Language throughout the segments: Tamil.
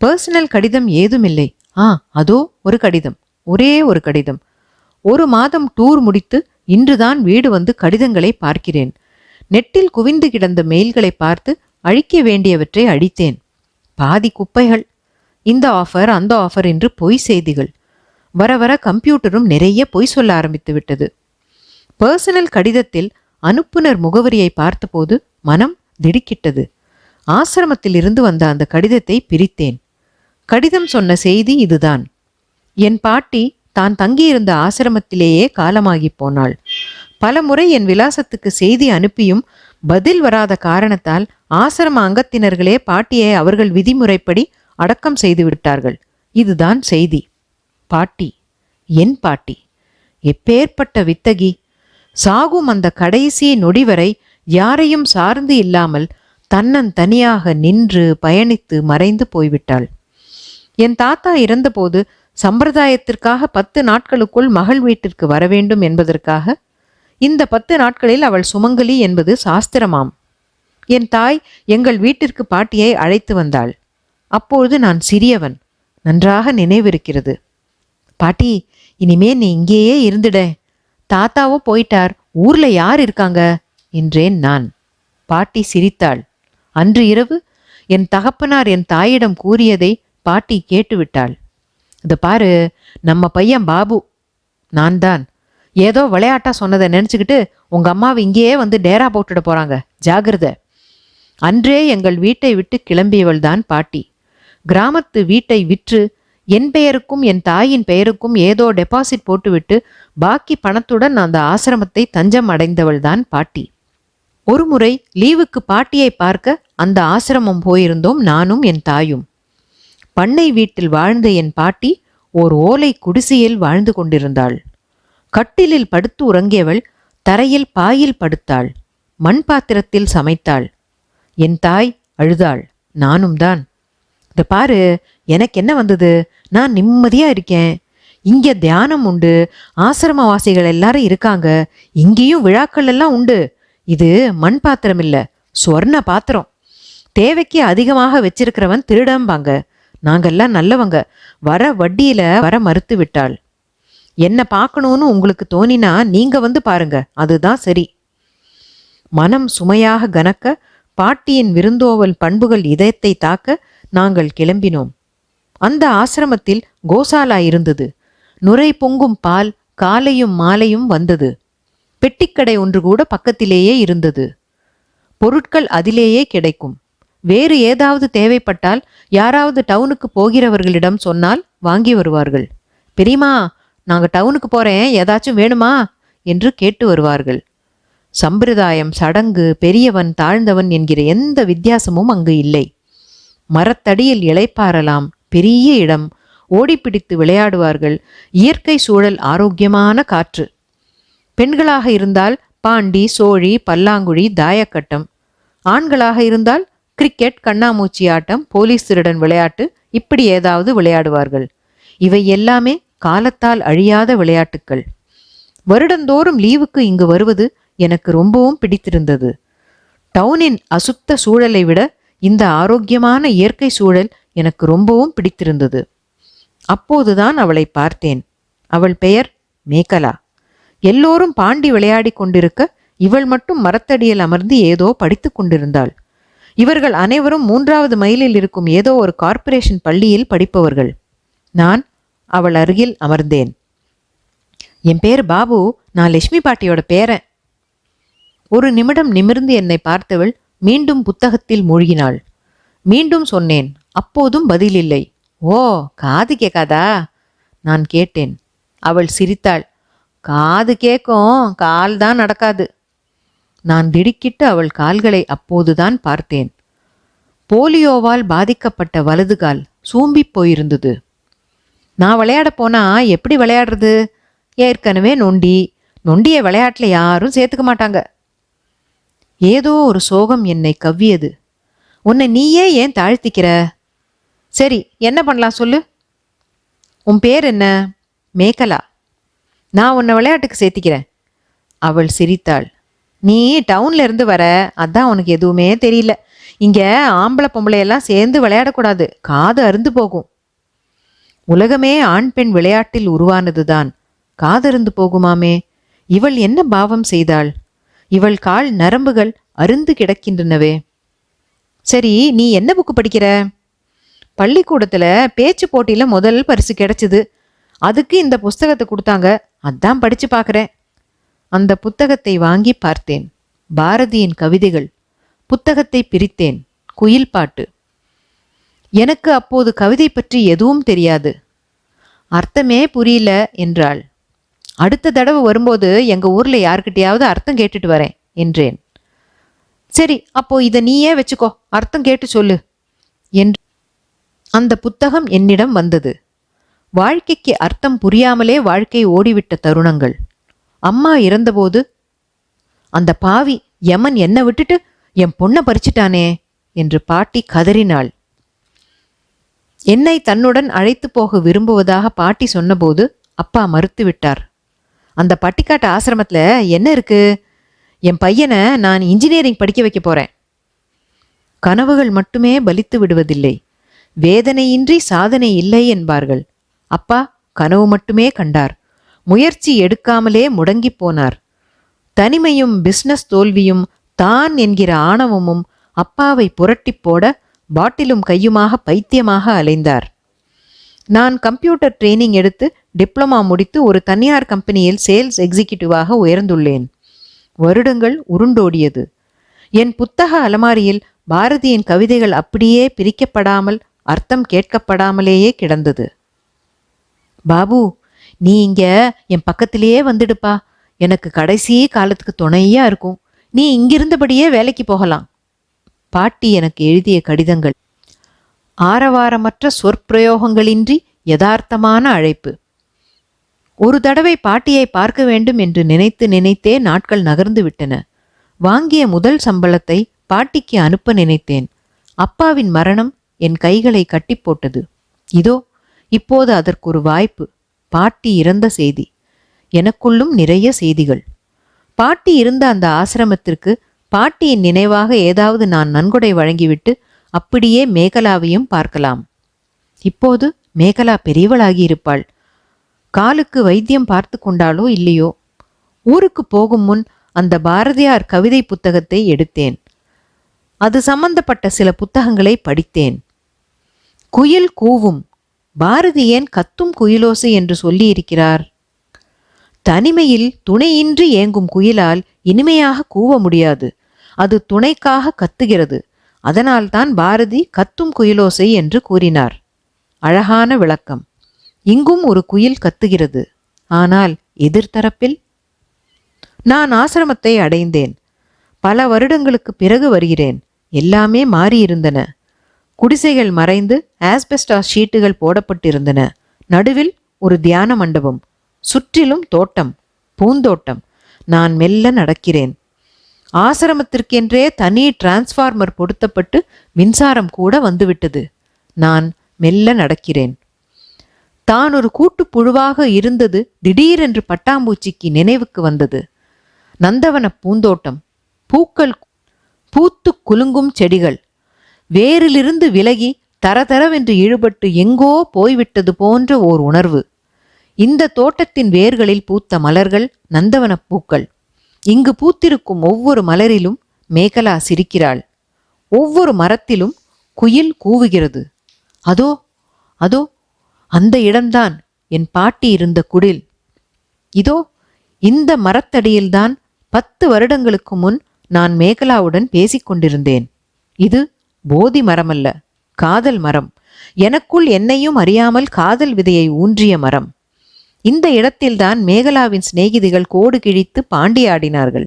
பர்சனல் கடிதம் ஏதுமில்லை. ஆ அதோ ஒரு கடிதம். ஒரே ஒரு கடிதம். ஒரு மாதம் டூர் முடித்து இன்றுதான் வீடு வந்து கடிதங்களை பார்க்கிறேன். நெட்டில் குவிந்து கிடந்த மெயில்களை பார்த்து அழிக்க வேண்டியவற்றை அழித்தேன் பாதி குப்பைகள். இந்த ஆஃபர் அந்த ஆஃபர் என்று பொய் செய்திகள். வர வர கம்ப்யூட்டரும் நிறைய பொய் சொல்ல ஆரம்பித்து விட்டது. பர்சனல் கடிதத்தில் அனுப்புனர் முகவரியை பார்த்தபோது மனம் திடுக்கிட்டது. ஆசிரமத்தில் இருந்து வந்த அந்த கடிதத்தை பிரித்தேன். கடிதம் சொன்ன செய்தி இதுதான். என் பாட்டி தான் தங்கியிருந்த ஆசிரமத்திலேயே காலமாகி போனாள். பல முறை என் விலாசத்துக்கு செய்தி அனுப்பியும் பதில் வராத காரணத்தால் ஆசிரம அங்கத்தினர்களே பாட்டியை அவர்கள் விதிமுறைப்படி அடக்கம் செய்து விட்டார்கள். இதுதான் செய்தி. பாட்டி என் பாட்டி எப்பேற்பட்ட வித்தகி! சாகும் அந்த கடைசி நொடி வரை யாரையும் சார்ந்து இல்லாமல் தன்னன் தனியாக நின்று பயணித்து மறைந்து போய்விட்டாள். என் தாத்தா இறந்தபோது சம்பிரதாயத்திற்காக பத்து நாட்களுக்குள் மகள் வீட்டிற்கு வர வேண்டும் என்பதற்காக இந்த பத்து நாட்களில் அவள் சுமங்கலி என்பது சாஸ்திரமாம். என் தாய் எங்கள் வீட்டிற்கு பாட்டியை அழைத்து வந்தாள். அப்பொழுது நான் சிறியவன் நன்றாக நினைவிருக்கிறது. பாட்டி இனிமே நீ இங்கேயே இருந்துட. தாத்தாவோ போயிட்டார் ஊர்ல யார் இருக்காங்க? என்றேன் நான். பாட்டி சிரித்தாள். அன்று இரவு என் தகப்பனார் என் தாயிடம் கூறியதை பாட்டி கேட்டுவிட்டாள். இது பாரு நம்ம பையன் பாபு. நான் தான் ஏதோ விளையாட்டா சொன்னதை நினச்சிக்கிட்டு உங்கள் அம்மாவை இங்கேயே வந்து டேரா போட்டுட போகிறாங்க ஜாகிரதை. அன்றே எங்கள் வீட்டை விட்டு கிளம்பியவள் தான் பாட்டி. கிராமத்து வீட்டை விற்று என் பெயருக்கும் என் தாயின் பெயருக்கும் ஏதோ டெபாசிட் போட்டுவிட்டு பாக்கி பணத்துடன் அந்த ஆசிரமத்தை தஞ்சம் அடைந்தவள் தான் பாட்டி. ஒருமுறை லீவுக்கு பாட்டியை பார்க்க அந்த ஆசிரமம் போயிருந்தோம் நானும் என் தாயும். பண்ணை வீட்டில் வாழ்ந்த என் பாட்டி ஓர் ஓலை குடிசையில் வாழ்ந்து கொண்டிருந்தாள். கட்டிலில் படுத்து உறங்கியவள் தரையில் பாயில் படுத்தாள். மண் பாத்திரத்தில் சமைத்தாள். என் தாய் அழுதாள். நானும் தான். இந்த பாரு எனக்கு என்ன வந்தது? நான் நிம்மதியா இருக்கேன். இங்க தியானம் உண்டு. ஆசிரமவாசிகள் எல்லாரும் இருக்காங்க. இங்கேயும் விழாக்கள் எல்லாம் உண்டு. இது மண் பாத்திரம் இல்லை சொர்ண பாத்திரம். தேவைக்கு அதிகமாக வச்சிருக்கிறவன் திருடம்பாங்க. நாங்கள்லாம் நல்லவங்க. வர வட்டியில வர மறுத்து விட்டாள். என்ன பார்க்கணும்னு உங்களுக்கு தோணினா நீங்க வந்து பாருங்க. அதுதான் சரி. மனம் சுமையாக கனக்க பாட்டியின் விருந்தோவல் பண்புகள் இதயத்தை தாக்க நாங்கள் கிளம்பினோம். அந்த ஆசிரமத்தில் கோசாலா இருந்தது. நுரை பொங்கும் பால் காலையும் மாலையும் வந்தது. பெட்டிக்கடை ஒன்று கூட பக்கத்திலேயே இருந்தது. பொருட்கள் அதிலேயே கிடைக்கும். வேறு ஏதாவது தேவைப்பட்டால் யாராவது டவுனுக்கு போகிறவர்களிடம் சொன்னால் வாங்கி வருவார்கள். பெரியமா நாங்க டவுனுக்கு போறேன் ஏதாச்சும் வேணுமா? என்று கேட்டு வருவார்கள். சம்பிரதாயம் சடங்கு பெரியவன் தாழ்ந்தவன் என்கிற எந்த வித்தியாசமும் அங்கு இல்லை. மரத்தடியில் இளைப்பாறலாம் பெரிய இடம் ஓடிப்பிடித்து விளையாடுவார்கள் இயற்கை சூழல் ஆரோக்கியமான காற்று. பெண்களாக இருந்தால் பாண்டி சோழி பல்லாங்குழி தாயக்கட்டம். ஆண்களாக இருந்தால் கிரிக்கெட் கண்ணாமூச்சி ஆட்டம் போலீஸ் திருடன் விளையாட்டு இப்படி ஏதாவது விளையாடுவார்கள். இவை எல்லாமே காலத்தால் அழியாத விளையாட்டுக்கள். வருடந்தோறும் லீவுக்கு இங்கு வருவது எனக்கு ரொம்பவும் பிடித்திருந்தது. டவுனின் அசுத்த சூழலை விட இந்த ஆரோக்கியமான இயற்கை சூழல் எனக்கு ரொம்பவும் பிடித்திருந்தது. அப்போதுதான் அவளை பார்த்தேன். அவள் பெயர் மேகலா. எல்லோரும் பாண்டி விளையாடிக் கொண்டிருக்க இவள் மட்டும் மரத்தடியில் அமர்ந்து ஏதோ படித்துக் கொண்டிருந்தாள். இவர்கள் அனைவரும் மூன்றாவது மைலில் இருக்கும் ஏதோ ஒரு கார்ப்பரேஷன் பள்ளியில் படிப்பவர்கள். நான் அவள் அருகில் அமர்ந்தேன். என் பேர் பாபு. நான் லட்சுமி பாட்டியோட பேரன். ஒரு நிமிடம் நிமிர்ந்து என்னை பார்த்தவள் மீண்டும் புத்தகத்தில் மூழ்கினாள். மீண்டும் சொன்னேன் அப்போதும் பதில் இல்லை ஓ காது கேட்காதா? நான் கேட்டேன். அவள் சிரித்தாள். காது கேட்கும். கால் தான் நடக்காது. நான் திடுக்கிட்டு அவள் கால்களை அப்போதுதான் பார்த்தேன். போலியோவால் பாதிக்கப்பட்ட வலது கால் சூம்பிப் போயிருந்தது. நான் விளையாட போனா எப்படி விளையாடுறது? ஏற்கனவே நொண்டி. நொண்டிய விளையாட்டில் யாரும் சேர்த்துக்க மாட்டாங்க. ஏதோ ஒரு சோகம் என்னை கவ்வியது. உன்னை நீயே ஏன் தாழ்த்திக்கிற? சரி என்ன பண்ணலாம் சொல்லு? உன் பேர் என்ன? மேகலா. நான் உன்னை விளையாட்டுக்கு சேர்த்திக்கிறேன். அவள் சிரித்தாள். நீ டவுன்ல இருந்து வர அதான் உனக்கு எதுவுமே தெரியல. இங்க ஆம்பளை பொம்பளை எல்லாம் சேர்ந்து விளையாடக்கூடாது. காது அருந்து போகும். உலகமே ஆண் பெண் விளையாட்டில் உருவானதுதான். காதருந்து போகுமாமே? இவள் என்ன பாவம் செய்தாள்? இவள் கால் நரம்புகள் அருந்து கிடக்கின்றனவே. சரி நீ என்ன புக்கு படிக்கிற? பள்ளிக்கூடத்துல பேச்சு போட்டியில முதல் பரிசு கிடைச்சது. அதுக்கு இந்த புஸ்தகத்தை கொடுத்தாங்க. அதான் படிச்சு பார்க்குறேன். அந்த புத்தகத்தை வாங்கி பார்த்தேன். பாரதியின் கவிதைகள். புத்தகத்தை பிரித்தேன். குயில் பாட்டு. எனக்கு அப்போது கவிதை பற்றி எதுவும் தெரியாது. அர்த்தமே புரியல என்றாள். அடுத்த தடவை வரும்போது எங்க ஊர்ல யார்கிட்டயாவது அர்த்தம் கேட்டுட்டு வரேன் என்றேன். சரி அப்போ இதை நீயே வச்சுக்கோ. அர்த்தம் கேட்டு சொல்லு என்று அந்த புத்தகம் என்னிடம் வந்தது. வாழ்க்கைக்கு அர்த்தம் புரியாமலே வாழ்க்கை ஓடிவிட்ட தருணங்கள். அம்மா இறந்தபோது அந்த பாவி யமன் என்னை விட்டுட்டு என் பொண்ணை பறிச்சிட்டானே என்று பாட்டி கதறினாள். என்னை தன்னுடன் அழைத்து போக விரும்புவதாக பாட்டி சொன்னபோது அப்பா மறுத்து விட்டார் அந்த பட்டிக்காட்டு ஆசிரமத்தில் என்ன இருக்கு? என் பையனை நான் இன்ஜினியரிங் படிக்க வைக்க போறேன். கனவுகள் மட்டுமே பலித்து விடுவதில்லை. வேதனையின்றி சாதனை இல்லை என்பார்கள். அப்பா கனவு மட்டுமே கண்டார். முயற்சி எடுக்காமலே முடங்கிப் போனார். தனிமையும் பிஸ்னஸ் தோல்வியும் தான் என்கிற ஆணவமும் அப்பாவை புரட்டிப் போட பாட்டிலும் கையுமாக பைத்தியமாக அலைந்தார். நான் கம்ப்யூட்டர் ட்ரைனிங் எடுத்து டிப்ளமா முடித்து ஒரு தனியார் கம்பெனியில் சேல்ஸ் எக்ஸிகியூட்டிவாக உயர்ந்துள்ளேன். வருடங்கள் உருண்டோடியது. என் புத்தக அலமாரியில் பாரதியின் கவிதைகள் அப்படியே பிரிக்கப்படாமல் அர்த்தம் கேட்கப்படாமலேயே கிடந்தது. பாபு நீ இங்க என் பக்கத்திலேயே வந்துடுப்பா. எனக்கு கடைசி காலத்துக்கு துணையா இருக்கும். நீ இங்கிருந்தபடியே வேலைக்கு போகலாம். பாட்டி எனக்கு எழுதிய கடிதங்கள். ஆரவாரமற்ற சொற்பிரயோகங்களின்றி யதார்த்தமான அழைப்பு. ஒரு தடவை பாட்டியை பார்க்க வேண்டும் என்று நினைத்து நினைத்தே நாட்கள் நகர்ந்து விட்டன. வாங்கிய முதல் சம்பளத்தை பாட்டிக்கு அனுப்ப நினைத்தேன். அப்பாவின் மரணம் என் கைகளை கட்டி போட்டது. இதோ இப்போது அதற்கு ஒரு வாய்ப்பு. பாட்டி இறந்த செய்தி. எனக்குள்ளும் நிறைய செய்திகள். பாட்டி இருந்த அந்த ஆசிரமத்திற்கு பாட்டியின் நினைவாக ஏதாவது நான் நன்கொடை வழங்கிவிட்டு அப்படியே மேகலாவையும் பார்க்கலாம். இப்போது மேகலா பெரியவளாகி இருப்பாள். காலுக்கு வைத்தியம் பார்த்து கொண்டாலோ இல்லையோ? ஊருக்கு போகும் முன் அந்த பாரதியார் கவிதை புத்தகத்தை எடுத்தேன். அது சம்பந்தப்பட்ட சில புத்தகங்களை படித்தேன். குயில் கூவும் பாரதி ஏன் கத்தும் குயிலோசை என்று சொல்லியிருக்கிறார். தனிமையில் துணையின்றி ஏங்கும் குயிலால் இனிமையாக கூவ முடியாது. அது துணைக்காக கத்துகிறது. அதனால்தான் பாரதி கத்தும் குயிலோசை என்று கூறினார். அழகான விளக்கம். இங்கும் ஒரு குயில் கத்துகிறது. ஆனால் எதிர்த்தரப்பில் நான் ஆசிரமத்தை அடைந்தேன். பல வருடங்களுக்கு பிறகு வருகிறேன். எல்லாமே மாறியிருந்தன. குடிசைகள் மறைந்து ஆஸ்பெஸ்டாஸ் ஷீட்டுகள் போடப்பட்டிருந்தன. நடுவில் ஒரு தியான மண்டபம் சுற்றிலும் தோட்டம் பூந்தோட்டம். நான் மெல்ல நடக்கிறேன். ஆசிரமத்திற்கென்றே தனி டிரான்ஸ்ஃபார்மர் பொருத்தப்பட்டு மின்சாரம் கூட வந்துவிட்டது. நான் மெல்ல நடக்கிறேன். தான் ஒரு கூட்டுப்புழுவாக இருந்தது திடீரென்று பட்டாம்பூச்சிக்கு நினைவுக்கு வந்தது. நந்தவன பூந்தோட்டம் பூக்கள் பூத்து குலுங்கும் செடிகள் வேரிலிருந்து விலகி தரதரவென்று இழுபட்டு எங்கோ போய்விட்டது போன்ற ஓர் உணர்வு. இந்த தோட்டத்தின் வேர்களில் பூத்த மலர்கள் நந்தவனப் பூக்கள். இங்கு பூத்திருக்கும் ஒவ்வொரு மலரிலும் மேகலா சிரிக்கிறாள். ஒவ்வொரு மரத்திலும் குயில் கூவுகிறது. அதோ அதோ அந்த இடம்தான் என் பாட்டி இருந்த குடில். இதோ இந்த மரத்தடியில்தான் பத்து வருடங்களுக்கு முன் நான் மேகலாவுடன் பேசிக்கொண்டிருந்தேன். இது போதி மரமல்ல காதல் மரம். எனக்குள் என்னையும் அறியாமல் காதல் விதையை ஊன்றிய மரம். இந்த இடத்தில்தான் மேகலாவின் சிநேகிதிகள் கோடு கிழித்து பாண்டியாடினார்கள்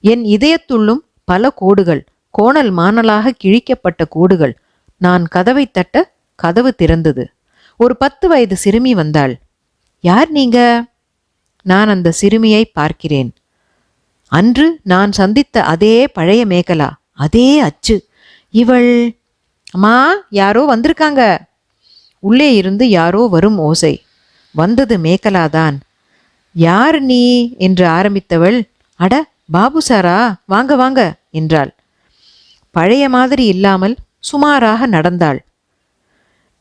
என் இதயத்துள்ளும் பல கோடுகள் கோணல் மானலாக கிழிக்கப்பட்ட கோடுகள். நான் கதவை தட்ட கதவு திறந்தது. ஒரு பத்து வயது சிறுமி வந்தாள். யார் நீங்க? நான் அந்த சிறுமியை பார்க்கிறேன். அன்று நான் சந்தித்த அதே பழைய மேகலா அதே அச்சு. இவள் அம்மா யாரோ வந்திருக்காங்க. உள்ளே இருந்து யாரோ வரும் ஓசை. வந்தது மேகலாதான். யார் நீ? என்று ஆரம்பித்தவள் அட பாபு சாரா வாங்க வாங்க என்றாள். பழைய மாதிரி இல்லாமல் சுமாராக நடந்தாள்.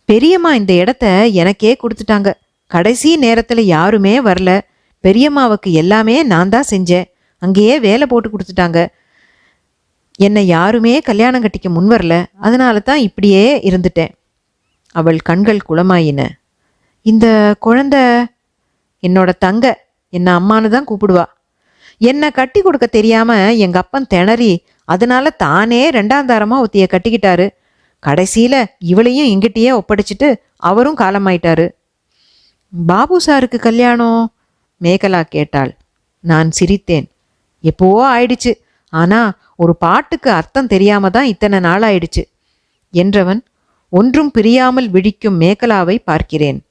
பெரியம்மா இந்த இடத்த எனக்கே கொடுத்துட்டாங்க. கடைசி நேரத்தில் யாருமே வரல. பெரியம்மாவுக்கு எல்லாமே நான் தான் செஞ்சேன். அங்கேயே வேலை போட்டு கொடுத்துட்டாங்க. என்னை யாருமே கல்யாணம் கட்டிக்க முன் வரல. அதனால தான் இப்படியே இருந்துட்டேன். அவள் கண்கள் குளமாயின. இந்த குழந்தை என்னோட தங்க என்ன அம்மானு தான் கூப்பிடுவா. என்னை கட்டி கொடுக்க தெரியாம எங்க அப்பன் திணறி அதனால தானே ரெண்டாம் தாரமா ஒத்திய கட்டிக்கிட்டாரு. கடைசியில இவளையும் எங்கிட்டயே ஒப்படைச்சிட்டு அவரும் காலமாயிட்டாரு. பாபு சாருக்கு கல்யாணம்? மேகலா கேட்டாள். நான் சிரித்தேன். எப்போவோ ஆயிடுச்சு. ஆனா ஒரு பாட்டுக்கு அர்த்தம் தெரியாம தான் இத்தனை நாளாயிடுச்சு. என்றவன் ஒன்றும் பிரியாமல் விழிக்கும் மேகலாவை பார்க்கிறேன்.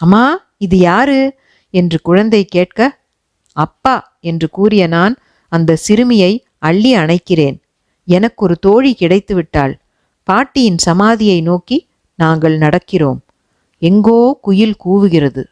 அம்மா இது யாரு? என்று குழந்தை கேட்க அப்பா என்று கூறிய நான் அந்த சிறுமியை அள்ளி அணைக்கிறேன். எனக்கு ஒரு தோழி கிடைத்து விட்டாள். பாட்டியின் சமாதியை நோக்கி நாங்கள் நடக்கிறோம். எங்கோ குயில் கூவுகிறது.